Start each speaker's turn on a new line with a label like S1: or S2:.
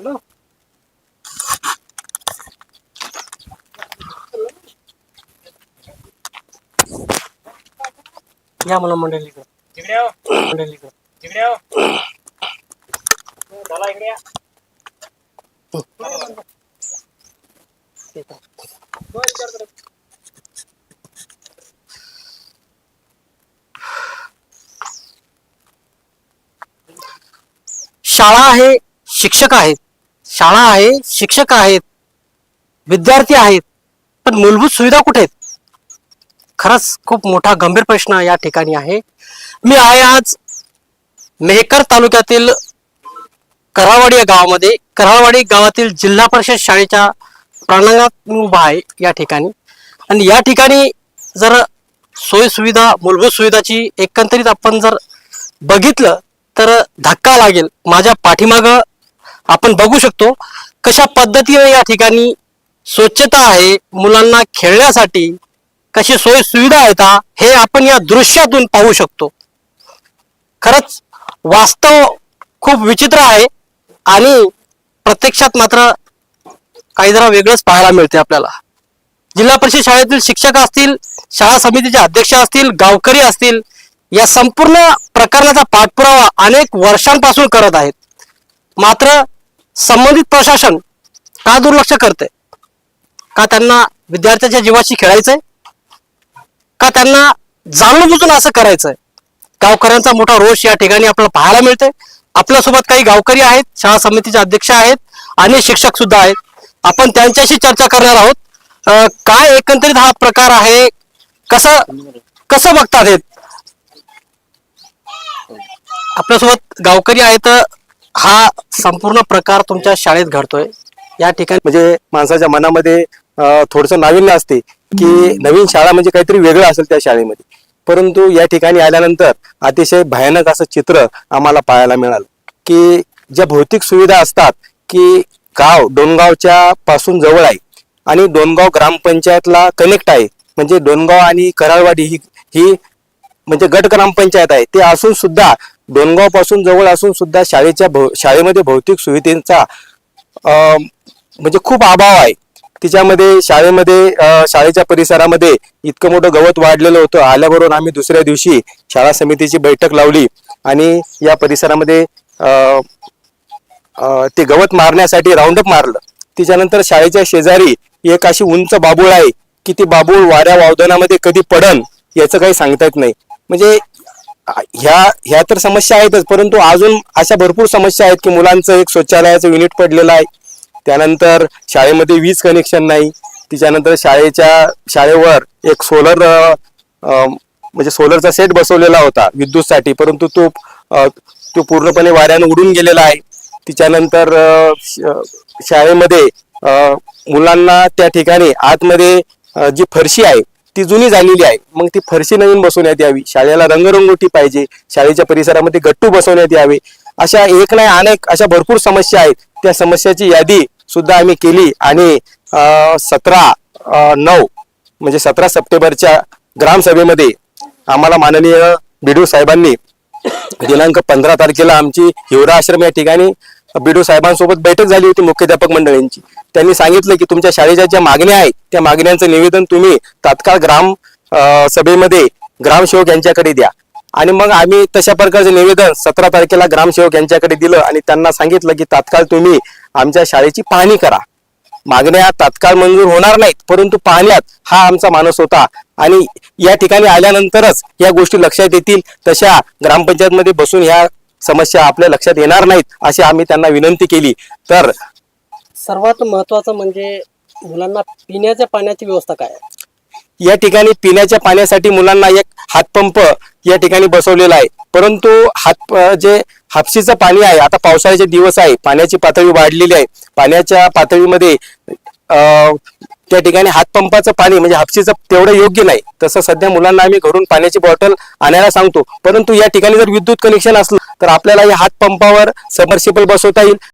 S1: Hello. या मला मंडळी
S2: तिकडे हो.
S1: मंडळी
S2: तिकडे हो. इकडे या.
S1: शाळा आहे शिक्षक आहेत शाळा आहे शिक्षक आहेत विद्यार्थी आहेत पण मूलभूत सुविधा कुठे आहेत? खरंच खूप मोठा गंभीर प्रश्न या ठिकाणी आहे. मी आहे आज मेहकर तालुक्यातील करावाडी या गावामध्ये. करावाडी गावातील जिल्हा परिषद शाळेच्या प्रांगणात उभा आहे या ठिकाणी. आणि या ठिकाणी जर सोयीसुविधा मूलभूत सुविधाची एकंदरीत आपण जर बघितलं तर धक्का लागेल. माझ्या पाठीमागं आपण बघू शकतो कशा पद्धतीने या ठिकाणी स्वच्छता आहे मुलांना खेळण्यासाठी कशी सोय सुविधा आहेत हे आपण या दृश्यातून पाहू शकतो. खरंच वास्तव खूप विचित्र आहे आणि प्रत्यक्षात मात्र काही जरा वेगळंच पाहायला मिळते आपल्याला. जिल्हा परिषद शाळेतील शिक्षक असतील शाळा समितीचे अध्यक्ष असतील गावकरी असतील या संपूर्ण प्रकरणाचा पाठपुरावा अनेक वर्षांपासून करत आहेत. मात्र संबंधित प्रशासन का दुर्लक्ष करते का त्यांना विद्यार्थ्याच्या जीवाशी खेळायचंय? का त्यांना जाणून बुजून असं करायचंय? गावकऱ्यांचा मोठा रोष या ठिकाणी आपल्याला पाहायला मिळते आपल्यासोबत काही गावकरी आहेत शाळा समितीचे अध्यक्ष आहेत आणि शिक्षक सुद्धा आहेत. आपण त्यांच्याशी चर्चा करणार आहोत. काय एकंदरीत हा प्रकार आहे? कसं कसं बघतात हे? आपल्यासोबत गावकरी आहेत हा संपूर्ण प्रकार तुमच्या शाळेत घडतोय. या ठिकाणी
S3: म्हणजे माणसाच्या मनामध्ये थोडस नाविन्य असते की नवीन शाळा म्हणजे काहीतरी वेगळं असेल त्या शाळेमध्ये. परंतु या ठिकाणी आल्यानंतर अतिशय भयानक असं चित्र आम्हाला पाहायला मिळालं की ज्या भौतिक सुविधा असतात की गाव डोनगावच्या पासून जवळ आहे आणि डोनगाव ग्रामपंचायतला कनेक्ट आहे. म्हणजे डोनगाव आणि कराळवाडी ही ही म्हणजे गट ग्रामपंचायत आहे. ते असून सुद्धा डोनगावपासून जवळ असून सुद्धा शाळेच्या भौ- शाळेमध्ये भौतिक सुविधेचा म्हणजे खूप अभाव आहे. तिच्यामध्ये शाळेमध्ये शाळेच्या परिसरामध्ये इतकं मोठं गवत वाढलेलं होतं. आल्याबरोबर आम्ही दुसऱ्या दिवशी शाळा समितीची बैठक लावली आणि या परिसरामध्ये ते गवत मारण्यासाठी राऊंडअप मारलं. तिच्यानंतर शाळेच्या शेजारी एक अशी उंच बाबूळ आहे की ती बाबूळ वाऱ्या वावदानामध्ये कधी पडन याचं काही सांगता येत नाही. म्हणजे ह्या ह्या तर समस्या आहेतच परंतु अजून अशा भरपूर समस्या आहेत की मुलांचं एक शौचालयाचं युनिट पडलेलं आहे. त्यानंतर शाळेमध्ये वीज कनेक्शन नाही. त्याच्यानंतर शाळेच्या शाळेवर एक सोलर म्हणजे सोलरचा सेट बसवलेला होता विद्युतसाठी परंतु तो तो पूर्णपणे वाऱ्यानं उडून गेलेला आहे. त्याच्यानंतर श- शाळेमध्ये मुलांना त्या ठिकाणी आतमध्ये जी फरशी आहे ती जुनी झालेली आहे. मग ती फरशी नवीन बसवण्यात यावी. शाळेला रंगरंगोटी पाहिजे. शाळेच्या परिसरामध्ये गट्टू बसवण्यात यावे. अशा एक नाही अनेक अशा भरपूर समस्या आहेत. त्या समस्याची यादी सुद्धा आम्ही केली आणि सतरा नऊ म्हणजे सतरा सप्टेंबरच्या ग्रामसभेमध्ये आम्हाला माननीय बिडू साहेबांनी दिनांक पंधरा तारखेला आमची हिवरा आश्रम या ठिकाणी बिडू साहेबांसोबत बैठक झाली होती मुख्याध्यापक मंडळींची. त्यांनी सांगितलं की तुमच्या शाळेच्या ज्या मागण्या आहेत त्या मागण्यांचं निवेदन तुम्ही तात्काळ ग्राम सभेमध्ये ग्रामसेवक यांच्याकडे द्या. आणि मग आम्ही तशा प्रकारचे निवेदन सतरा तारखेला ग्रामसेवक यांच्याकडे दिलं आणि त्यांना सांगितलं की तात्काळ तुम्ही आमच्या शाळेची पाहणी करा. मागण्या तात्काळ मंजूर होणार नाहीत परंतु पाहण्यात हा आमचा माणूस होता. आणि या ठिकाणी आल्यानंतरच या गोष्टी लक्षात येतील तशा ग्रामपंचायतमध्ये बसून ह्या समस्या आपल्या लक्षात येणार नाहीत अशी आम्ही त्यांना विनंती केली. तर
S1: सर्वात महत्वाचं म्हणजे मुलांना पिण्याच्या पाण्याची व्यवस्था काय आहे?
S3: या ठिकाणी पिण्याच्या पाण्यासाठी मुलांना एक हातपंप या ठिकाणी बसवलेला आहे. परंतु हात अ, जे हापसीचं पाणी आहे आता पावसाळ्याचे दिवस आहे पाण्याची पातळी वाढलेली आहे. पाण्याच्या पातळीमध्ये अ, त्या ठिकाणी हातपंपाचं पाणी म्हणजे हापसीचं तेवढं योग्य नाही. तसं सध्या मुलांना आम्ही घरून पाण्याची बॉटल आणायला सांगतो. परंतु या ठिकाणी जर विद्युत कनेक्शन असलं तर आपल्याला या हातपंपावर सबमर्सिबल बसवता येईल.